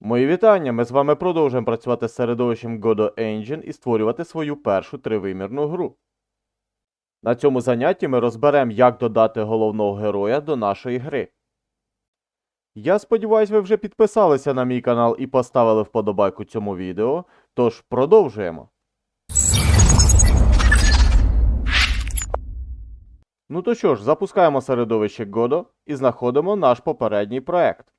Мої вітання! Ми з вами продовжуємо працювати з середовищем Godot Engine і створювати свою першу тривимірну гру. На цьому занятті ми розберемо, як додати головного героя до нашої гри. Я сподіваюсь, ви вже підписалися на мій канал і поставили вподобайку цьому відео, тож продовжуємо. Ну то що ж, запускаємо середовище Godot і знаходимо наш попередній проект.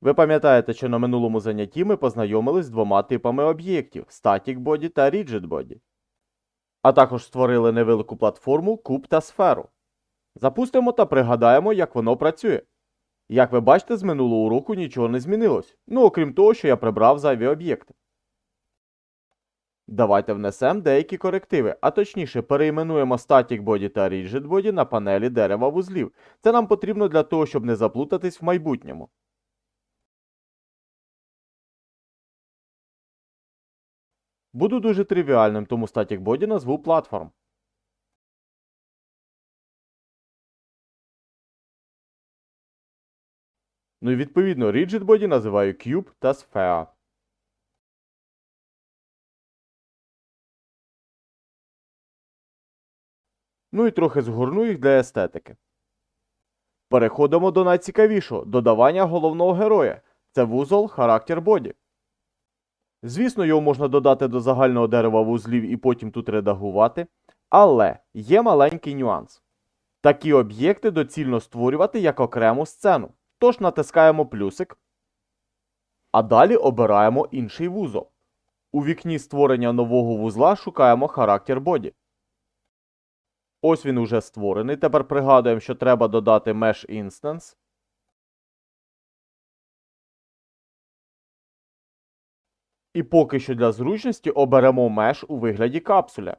Ви пам'ятаєте, що на минулому занятті ми познайомились з двома типами об'єктів Static Body та Rigid Body. А також створили невелику платформу, куб та сферу. Запустимо та пригадаємо, як воно працює. Як ви бачите, з минулого уроку нічого не змінилось, ну окрім того, що я прибрав зайві об'єкти. Давайте внесемо деякі корективи, а точніше перейменуємо Static Body та Rigid Body на панелі дерева вузлів. Це нам потрібно для того, щоб не заплутатись в майбутньому. Буду дуже тривіальним, тому Static Body назву платформ. Ну і відповідно Rigid Body називаю Cube та Sphere. Ну і трохи згорну їх для естетики. Переходимо до найцікавішого додавання головного героя. Це вузол характер боді. Звісно, його можна додати до загального дерева вузлів і потім тут редагувати, але є маленький нюанс. Такі об'єкти доцільно створювати як окрему сцену. Тож натискаємо плюсик, а далі обираємо інший вузол. У вікні створення нового вузла шукаємо характер боді. Ось він уже створений. Тепер пригадуємо, що треба додати Mesh Instance. І поки що для зручності оберемо меш у вигляді капсуля.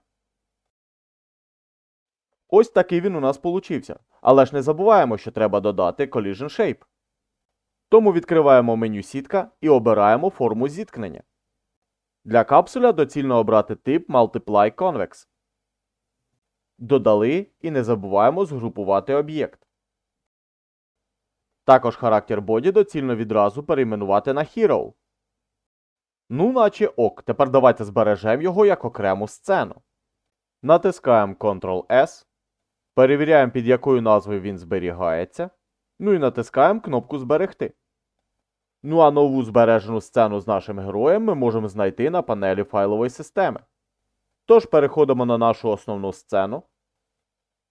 Ось такий він у нас получився. Але ж не забуваємо, що треба додати Collision Shape. Тому відкриваємо меню сітка і обираємо форму зіткнення. Для капсуля доцільно обрати тип Multiply Convex. Додали і не забуваємо згрупувати об'єкт. Також характер боді доцільно відразу перейменувати на Hero. Ну, наче ок, тепер давайте збережемо його як окрему сцену. Натискаємо Ctrl-S, перевіряємо, під якою назвою він зберігається. Ну і натискаємо кнопку Зберегти. Ну а нову збережену сцену з нашим героєм ми можемо знайти на панелі файлової системи. Тож переходимо на нашу основну сцену.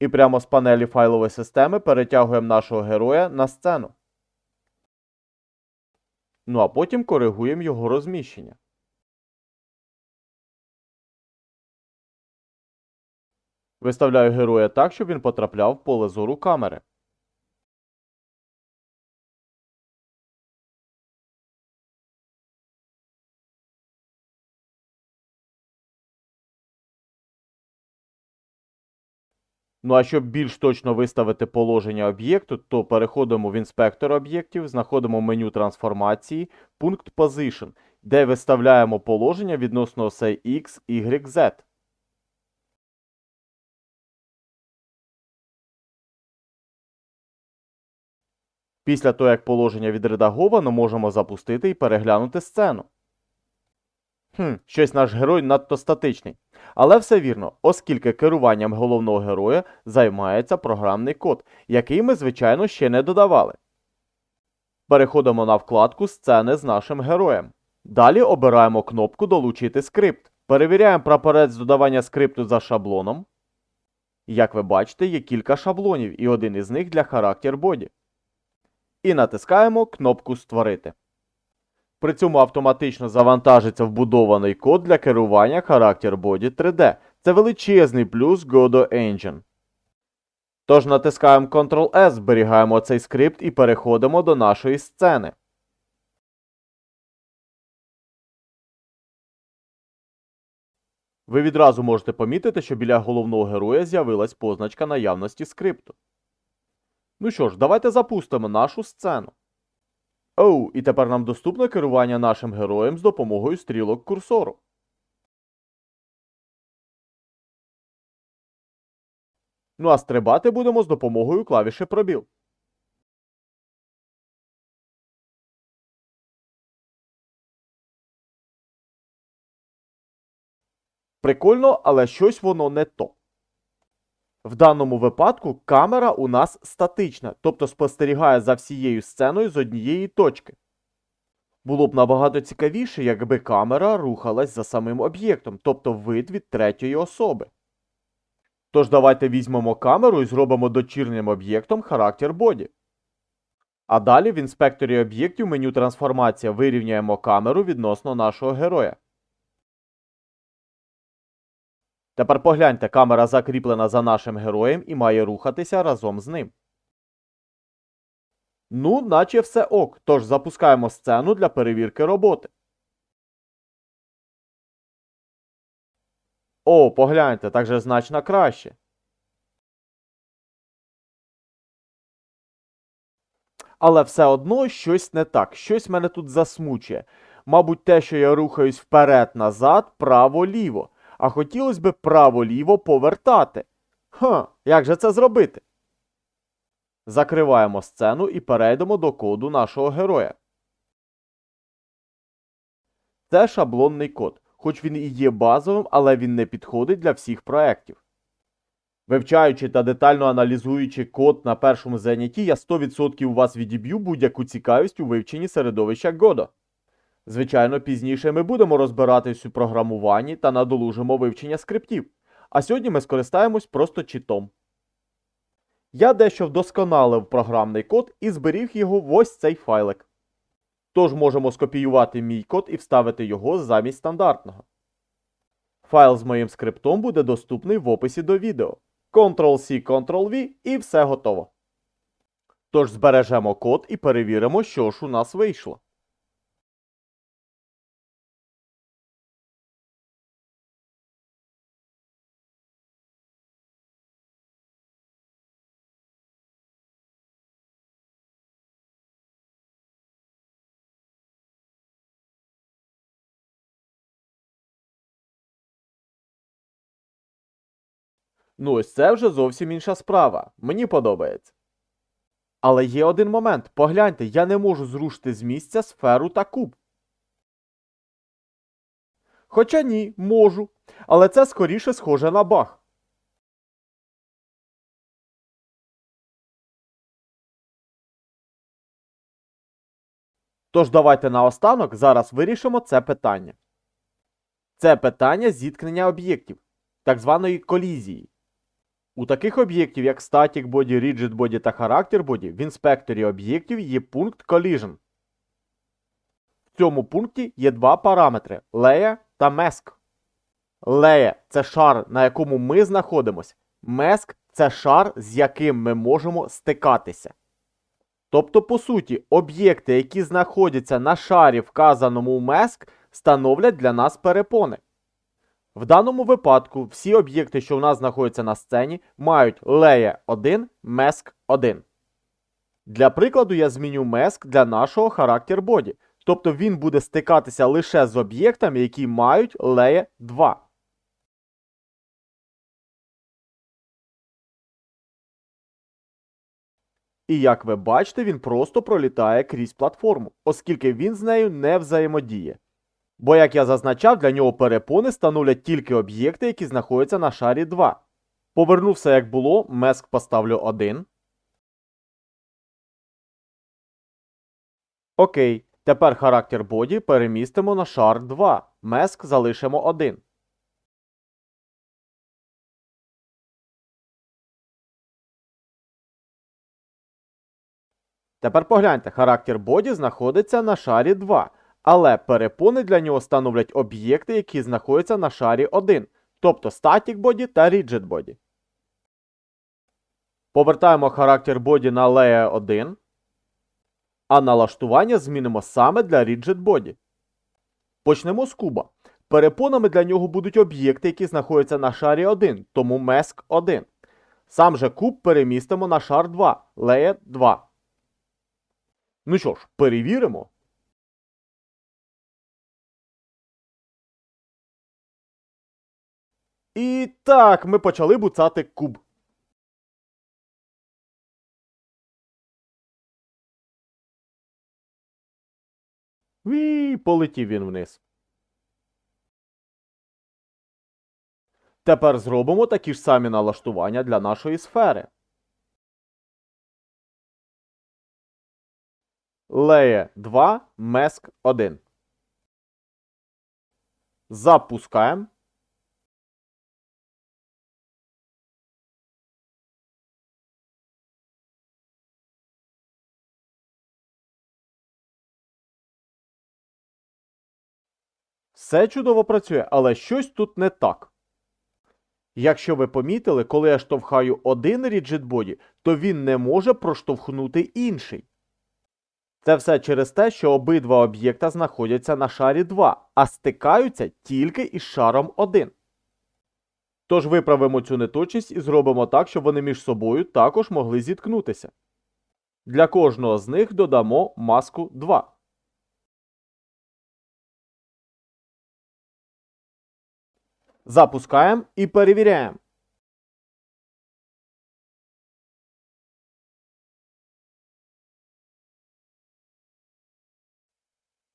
І прямо з панелі файлової системи перетягуємо нашого героя на сцену. Ну а потім коригуємо його розміщення. Виставляю героя так, щоб він потрапляв в поле зору камери. Ну а щоб більш точно виставити положення об'єкту, то переходимо в інспектор об'єктів, знаходимо меню трансформації, пункт Position, де виставляємо положення відносно осей X, Y, Z. Після того, як положення відредаговано, можемо запустити і переглянути сцену. Хм, щось наш герой надто статичний. Але все вірно, оскільки керуванням головного героя займається програмний код, який ми, звичайно, ще не додавали. Переходимо на вкладку Сцени з нашим героєм. Далі обираємо кнопку Долучити скрипт. Перевіряємо прапорець додавання скрипту за шаблоном. Як ви бачите, є кілька шаблонів, і один із них для характер боді. І натискаємо кнопку Створити. При цьому автоматично завантажиться вбудований код для керування характер Body 3D. Це величезний плюс Godot Engine. Тож натискаємо Ctrl-S, зберігаємо цей скрипт і переходимо до нашої сцени. Ви відразу можете помітити, що біля головного героя з'явилась позначка наявності скрипту. Ну що ж, давайте запустимо нашу сцену. Оу, і тепер нам доступне керування нашим героєм з допомогою стрілок курсору. Ну а стрибати будемо з допомогою клавіші пробіл. Прикольно, але щось воно не то. В даному випадку камера у нас статична, тобто спостерігає за всією сценою з однієї точки. Було б набагато цікавіше, якби камера рухалась за самим об'єктом, тобто вид від третьої особи. Тож давайте візьмемо камеру і зробимо дочірнім об'єктом характер боді. А далі в інспекторі об'єктів меню трансформація вирівняємо камеру відносно нашого героя. Тепер погляньте, камера закріплена за нашим героєм і має рухатися разом з ним. Ну, наче все ок, тож запускаємо сцену для перевірки роботи. О, погляньте, так же значно краще. Але все одно щось не так, щось мене тут засмучує. Мабуть, те, що я рухаюсь вперед-назад, право-ліво, а хотілося б право-ліво повертати. Ха, як же це зробити? Закриваємо сцену і перейдемо до коду нашого героя. Це шаблонний код, хоч він і є базовим, але він не підходить для всіх проєктів. Вивчаючи та детально аналізуючи код на першому занятті, я 100% у вас відіб'ю будь-яку цікавість у вивченні середовища Godot. Звичайно, пізніше ми будемо розбиратись у програмуванні та надолужимо вивчення скриптів. А сьогодні ми скористаємось просто читом. Я дещо вдосконалив програмний код і зберіг його в ось цей файлик. Тож можемо скопіювати мій код і вставити його замість стандартного. Файл з моїм скриптом буде доступний в описі до відео. Ctrl-C, Ctrl-V і все готово. Тож збережемо код і перевіримо, що ж у нас вийшло. Ну, ось це вже зовсім інша справа. Мені подобається. Але є один момент. Погляньте, я не можу зрушити з місця сферу та куб. Хоча ні, можу. Але це скоріше схоже на баг. Тож давайте наостанок зараз вирішимо це питання. Це питання зіткнення об'єктів, так званої колізії. У таких об'єктів, як Static Body, Rigid Body та Character Body, в інспекторі об'єктів є пункт Collision. В цьому пункті є два параметри Layer та Mask. Layer – це шар, на якому ми знаходимося. Mask – це шар, з яким ми можемо стикатися. Тобто, по суті, об'єкти, які знаходяться на шарі, вказаному у Mask, становлять для нас перепони. В даному випадку всі об'єкти, що в нас знаходяться на сцені, мають Layer 1, Mask 1. Для прикладу, я зміню Mask для нашого характер боді. Тобто він буде стикатися лише з об'єктами, які мають Layer 2. І як ви бачите, він просто пролітає крізь платформу, оскільки він з нею не взаємодіє. Бо, як я зазначав, для нього перепони становлять тільки об'єкти, які знаходяться на шарі 2. Поверну все як було, меск поставлю 1. Окей, тепер характер боді перемістимо на шар 2. Меск залишимо 1. Тепер погляньте, характер боді знаходиться на шарі 2. Але перепони для нього становлять об'єкти, які знаходяться на шарі 1, тобто Static Body та Rigid Body. Повертаємо характер боді на Layer 1, а налаштування змінимо саме для Rigid Body. Почнемо з куба. Перепонами для нього будуть об'єкти, які знаходяться на шарі 1, тому Mask 1. Сам же куб перемістимо на шар 2, Layer 2. Ну що ж, перевіримо. І так, ми почали буцати куб. Вій, полетів він вниз. Тепер зробимо такі ж самі налаштування для нашої сфери. Layer 2, Mask 1. Запускаємо. Все чудово працює, але щось тут не так. Якщо ви помітили, коли я штовхаю один Body, то він не може проштовхнути інший. Це все через те, що обидва об'єкта знаходяться на шарі 2, а стикаються тільки із шаром 1. Тож виправимо цю неточність і зробимо так, щоб вони між собою також могли зіткнутися. Для кожного з них додамо маску 2. Запускаємо і перевіряємо.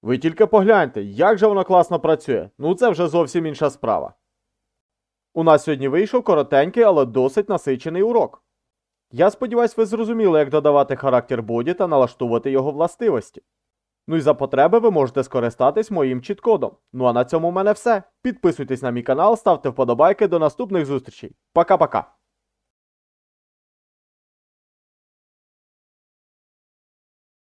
Ви тільки погляньте, як же воно класно працює. Ну це вже зовсім інша справа. У нас сьогодні вийшов коротенький, але досить насичений урок. Я сподіваюсь, ви зрозуміли, як додавати характер боді та налаштовувати його властивості. Ну і за потреби ви можете скористатись моїм чіткодом. Ну а на цьому в мене все. Підписуйтесь на мій канал, ставте вподобайки. До наступних зустрічей. Пока-пока.